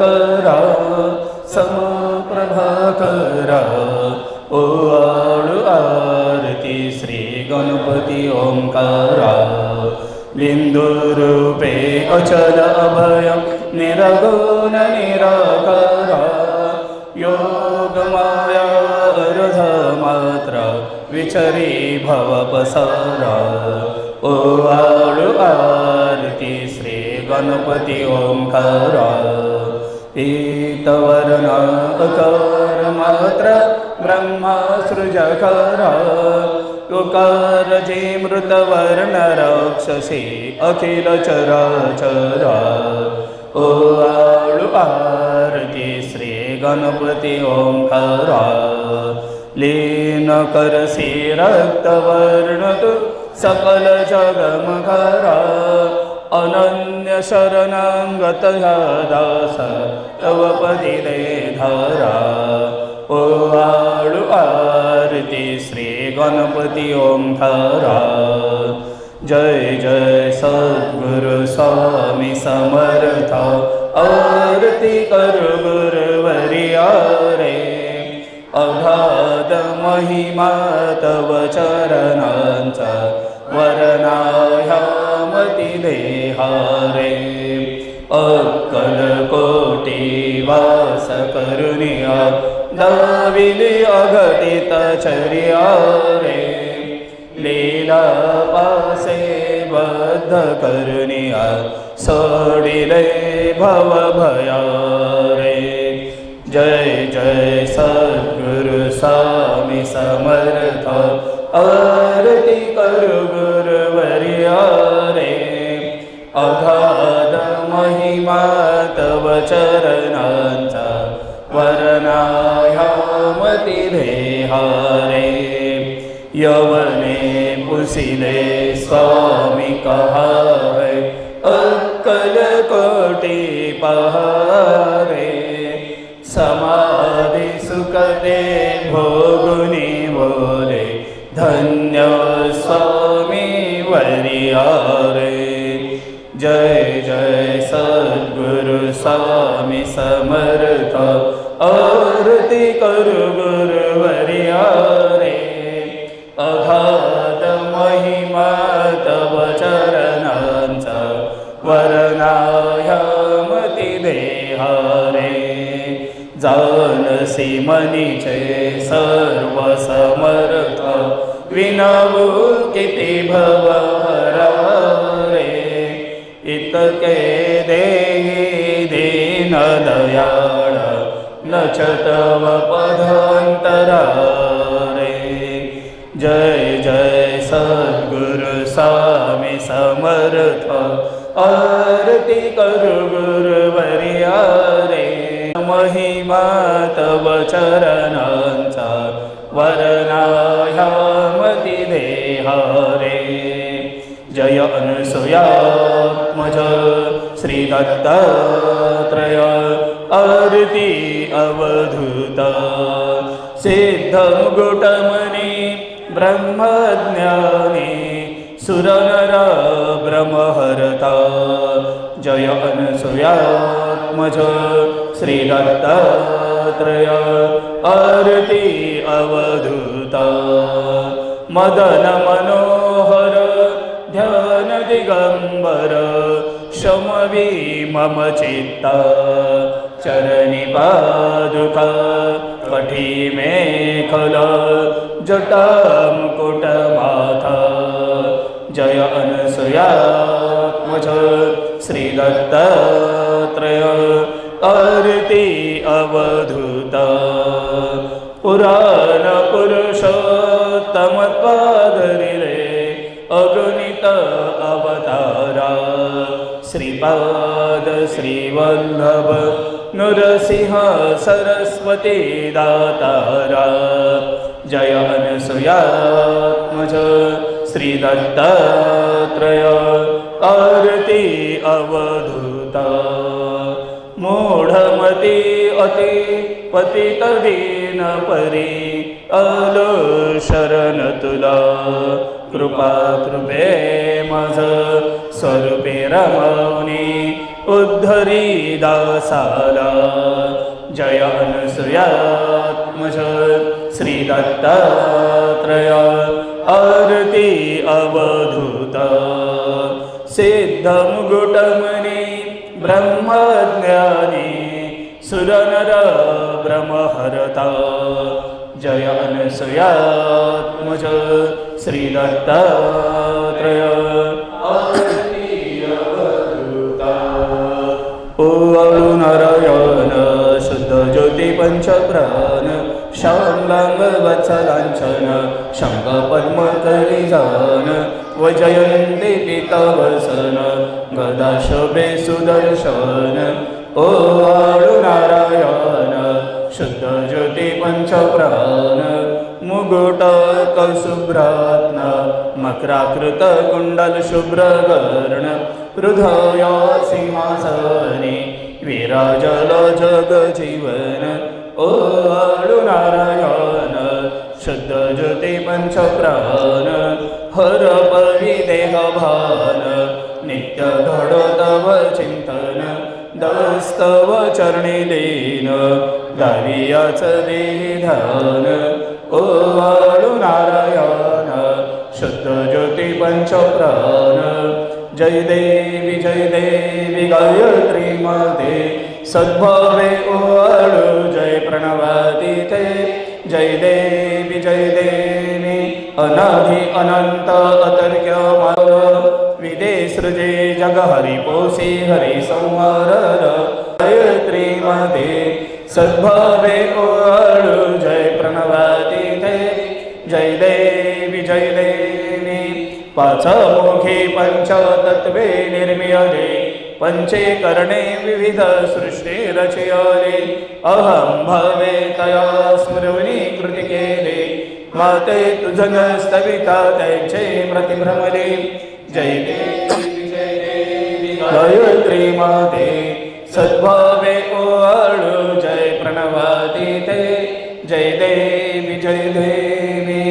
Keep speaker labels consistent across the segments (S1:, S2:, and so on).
S1: करा समप्रभाकरा ओ आळू आरती श्री गणपती ओंकारा। बिंदुरूपे अचल अभय निरगुण निराकरा। योगमाया अर्ध मात्र विचरी भवपसारा ओ आरती श्री गणपती शीतवर्णकर मात्र ब्रह्मासृजकर जीमृतवर्ण रक्षसि अखिलचर चर ओ पारति श्री गणपति ओङ्कार लीनकरसि रक्तवर्ण तु सकल च अनन्य शरणांगत ह्या दास तव पदी धरा धारा ओ आरती श्री गणपती ओंकारा जय जय सद्गुरु स्वामी समर्थ। आरती कर गुरुवरिया रे अगाध महिमा तव चरणांचा। मती देहारे हरे। अक्कलकोटी वास करुनिया दाविली अघटित चर्या रे। लीला पासे बद्ध करुनिया सोडिले भव भया रे। जय जय सद्गुरु स्वामी समर्थ आरती करू महिमा तव चरणांचा वरनाह्यामती देहारे यवने पुसिले स्वामी कहावे अक्कल कोटी पहारे समाधी सुखदे भो स्वामी समर्थ आरती करू गुरुवर्या रे। अघात महिमा तव चरणांचा वरनाह्यामती देहारे जानसी मनीचे सर्व समर्थ विनवू दयाळ न च तव पदांतरा रे जय जय सद्गुरु स्वामी समर्थ आरती करू गुरुवर्या रे महिमा तव चरणांचा वरनाह्यामती देहारे. जय अनुसुयात्मज श्री दत्तात्रय आरती अवधूत। सिद्ध मुकुटमणि ब्रह्मज्ञानी सुरनर ब्रह्महरता। जय अनुसुयात्मज श्री दत्तात्रय आरती अवधूता। मदन मनो ध्यान दिगंबर शमवी मम चित्ता चरणी पादुका कठी मेखल जटा मुकुट माथा जय अनसुयात्मज श्री दत्तात्रय आरती अवधूता पुराण पुरुषोत्तम अगणित श्रीपाद श्रीवल्लभ नृसिंह सरस्वती दातारा। जय अनसुयात्मज श्रीदत्तात्रय आरती अवधूता। मूढमती अति पतित दीन परी आलो शरण तुला कृपा कृपे मज स्वरूपे रमवणी उद्धरी दासाला जय अनुसुयात्मज श्री दत्तात्रय आरती अवधूत। सिद्धमुकुटमणि ब्रह्मज्ञानी सुरनर ब्रह्महरता। जय अनुसुयात्मज श्री दत्तात्रय ज्योती पंचप्राण शांगांग वत्सलांछन शंख पद्म करी जान वजयंती पितवसन गदा शोभे सुदर्शन ओ नारायण शुद्ध ज्योती पंचप्राण मुगुट कौशुभ्रात्न मकराकृत कुंडल शुभ्रवर्ण हृदया सिंहासने विराजल जग जीवन ओ आळू नारायण शुद्ध ज्योती पंचप्राण हर परी देह भान नित्य घड तव चिंतन दस्तव चरणी लीन दावियाच देधान ओ नारायण शुद्ध ज्योती पंचप्राण जय देवी जय देवी गायत्री मध्ये सद्भावे ओळु जय प्रणवाती ते। जय देवी जय देवी अनाधि अनंत अतर्क्य माल विदेसृजे जग हरि पोसी हरि संवर गायत्री माते सद्भावे जय प्रणवाती ते। जय देवी जय देवी। पाच मुखी पंचतत्वे निर्मियले पंचे कर्णे विविध सृष्टी रचयले अहं भवे तया स्मरवणी कृतिके माते तुझन स्तविता त्यांचे प्रतिभ्रमरे जय देवी गायत्री माते। सद्भावे ओवाळू जय प्रणवाती ते। जय देवी जय देवी।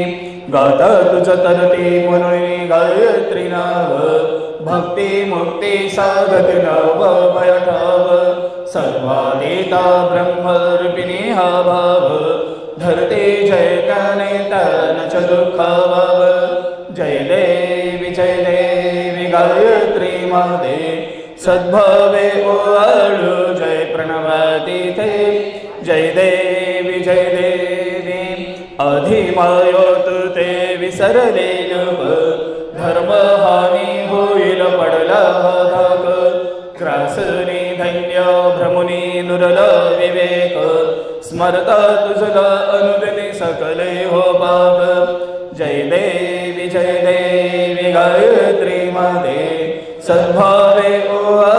S1: गाता तुझ तरती म्हणून गायत्री नाव भक्ती मुक्ती साधक नव भयठाव सर्वादिता ब्रह्मरूपिणी हा भाव धरते जय ज्ञानेता न च दुःखाभाव। जय देवी जय देवी गायत्री मादे सद्भावे ओवाळू जय प्रणवाती ते जय देवी जय देवी अधिमायोत ते विसरले नभ धर्महानी होईल पडला धाक त्रासनी धन्य भ्रमुनी नुरल विवेक. स्मरता तुझला अनुदने सकले हो पाप. जय देवी जय देवी गायत्री माते. सद्भावे ओवाळू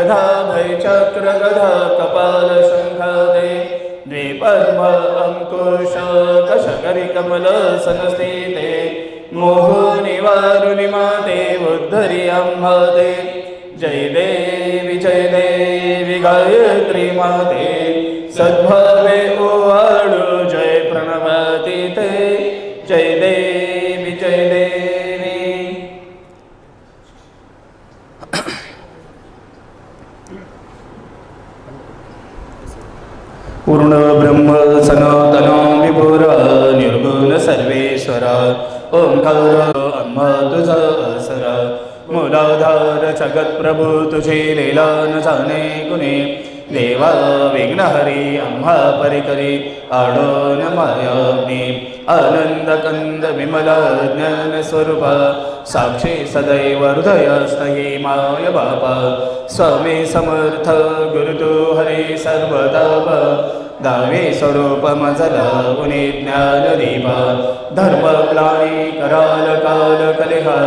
S1: वर्धा भयचक्र गदा कपाल शङ्खादे द्विपद्म अङ्कुश कशकरि कमल संस्थिते मोहुनिवारुणि उद्धरि अम्भते जय देवि जय देवि गायत्री माते सद्भावे ओवाळू जगत प्रभू तुझे लीला न जाणे गुणे देवा विघ्नहरी आम्हा परिकरी आडोन मायाग्नी आनंद कंद विमल ज्ञान स्वरूप साक्षी सदैव हृदयस्थही माय बापा स्वामी समर्थ गुरु तू हरे सर्वताप दावे स्वरूप मजला गुणे ज्ञान दीपा धर्म ग्लानी कराल काल कलिहा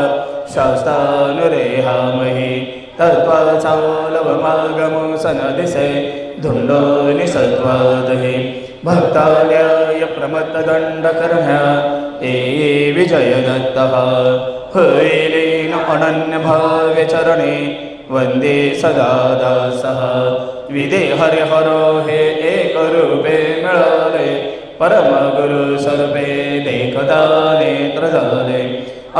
S1: शास्तानुरेहा मही तत्वाचा धुण्डोनि सन दिसे धुंड भक्तान्याय प्रमत्त दंड करण्या ए विजय दत्तः हयलेन अनन्य भाव्य चरणे वन्दे सदा दासः विदे हरे हे एकरूपे मिळाले परमगुरु सर्वे देखता नेत्र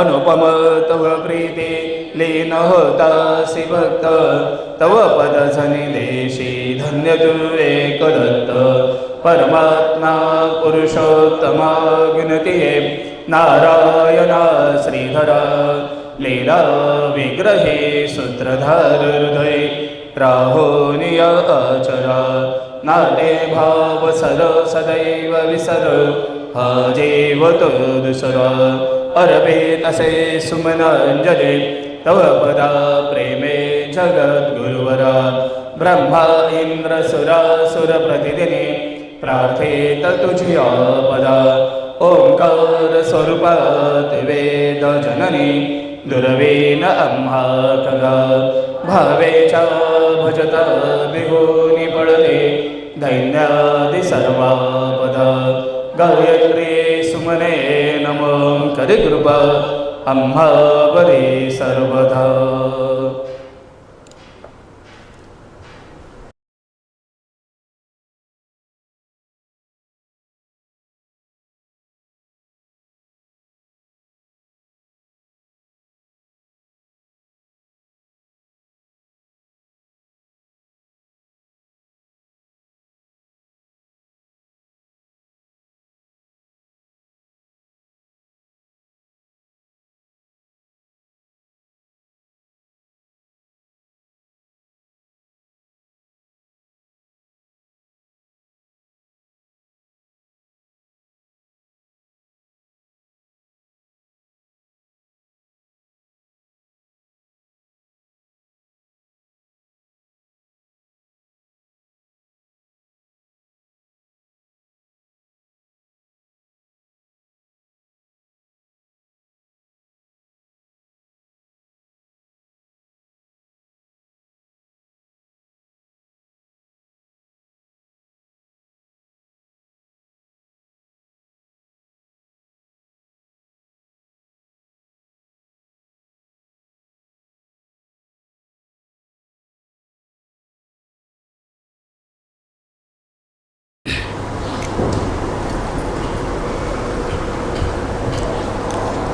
S1: अनुपम तव प्रीते लीन होतासी भक्त तव पद सनिदेशी धन्य तू एक परमात्मा पुरुषोत्तमागिनते नारायणा श्रीधरा लीला विग्रहे सूत्रधार हृदय राहोनिय अचरा नाटे भाव सर सदैव विसर हा जीव तो दुसरा। अरबे तसे सुमनांजले तव पदा प्रेमे जगद गुरुवरा ब्रह्मा इंद्र सुरा सुर प्रतिदिने प्रार्थेत तुझिया पदा। ओंकार स्वरूपात वेद जननी दुर्वेन अम्हा कदा। भावेच्या भजता बिहोनी पडले दैन्यादि सर्वापदा। गायत्री सुमने नमो करी कृपा आम्हा सर्वधा।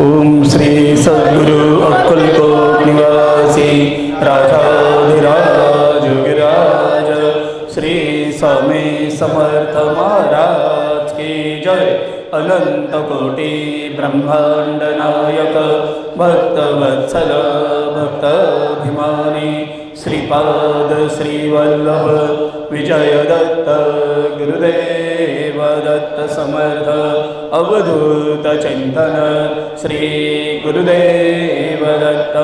S1: ओम श्री सद्गुरु अक्कलकोट निवासी राजाधिराज गिराज श्री स्वामी समर्थ महाराज की जय। अनंत कोटी ब्रह्मांड नायक भक्त वत्सल भक्त अभिमानी श्रीपाद श्रीवल्लभ विजय दत्त गुरुदेव। दत्त समर्थ अवधूत चिंतन श्री गुरुदेव दत्त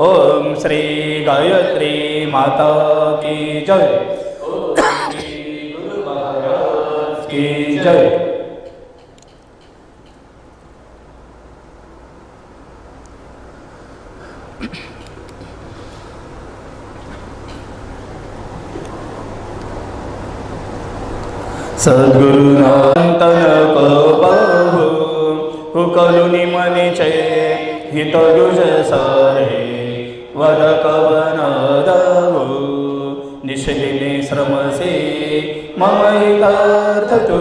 S1: ओम श्री गायत्री माता की जय। ओम श्री गुरु महाराज की जय। सद्गुरुनातन बाहू हुकलुनि मनिचे हित युज सारे वद कवन दहु निषदिने श्रमसे मम हितार्थ तु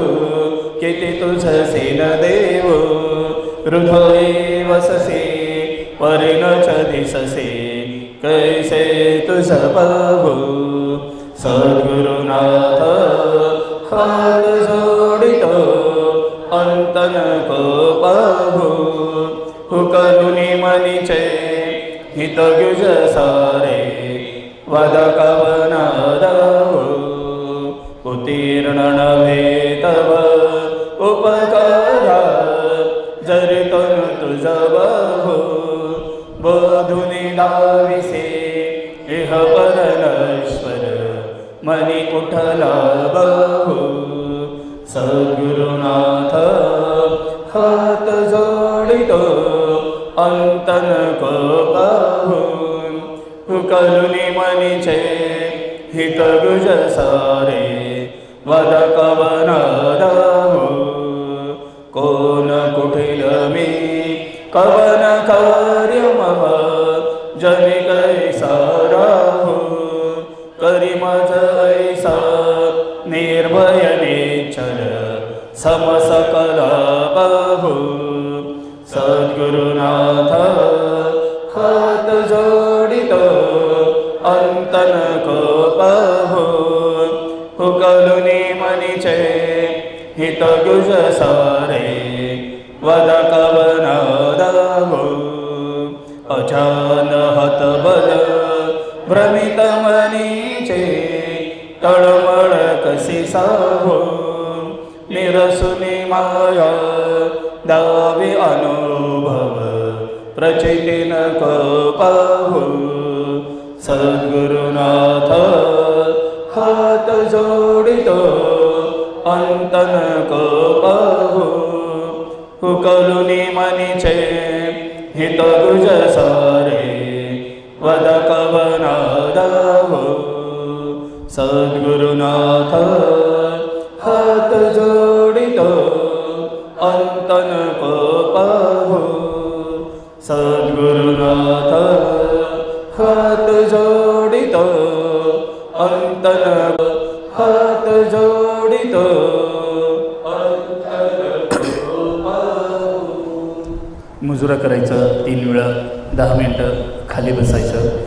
S1: किती तुझसे न देव हृदये वससे परिण च दिससे कैसे तुझ बाहू सद्गुरुनाथ फल जोडितो अंतन पाहू हुकलुनि मनिचे हित गुज सारे वद कवन दावो उत्तीर्ण नव्हे मनी कुठला बहु सद्गुरुनाथ हात जोडितो अंतन पाहून हुकलुनी मनीचे हित गुज सारे वद कवन दाहू कोण कुठील मी? कवन कार्य मम जनी सारा. समसकल बहु सद्गुरुनाथ हात जोडितो अंतन बहु हुकलुनी मनीचे हित गुज सारे वद कवन दाहो अचान हत बल भ्रमित मनीचे तळमळ कसी साहो। निरसुनी माया दावी अनुभव प्रचितीन कपाहू। सद्गुरुनाथ हात जोडितो अंतन कपाहू। हुकलुनी मनीचे हित गुज सारे वद दाहो सद्गुरुनाथ हात जोडितो अंतन पाहू सद्गुरुनाथ हात जोडितो अंतन हात जोडितो मुजुरा करायचं तीन वेळा दहा मिनटं खाली बसायचं.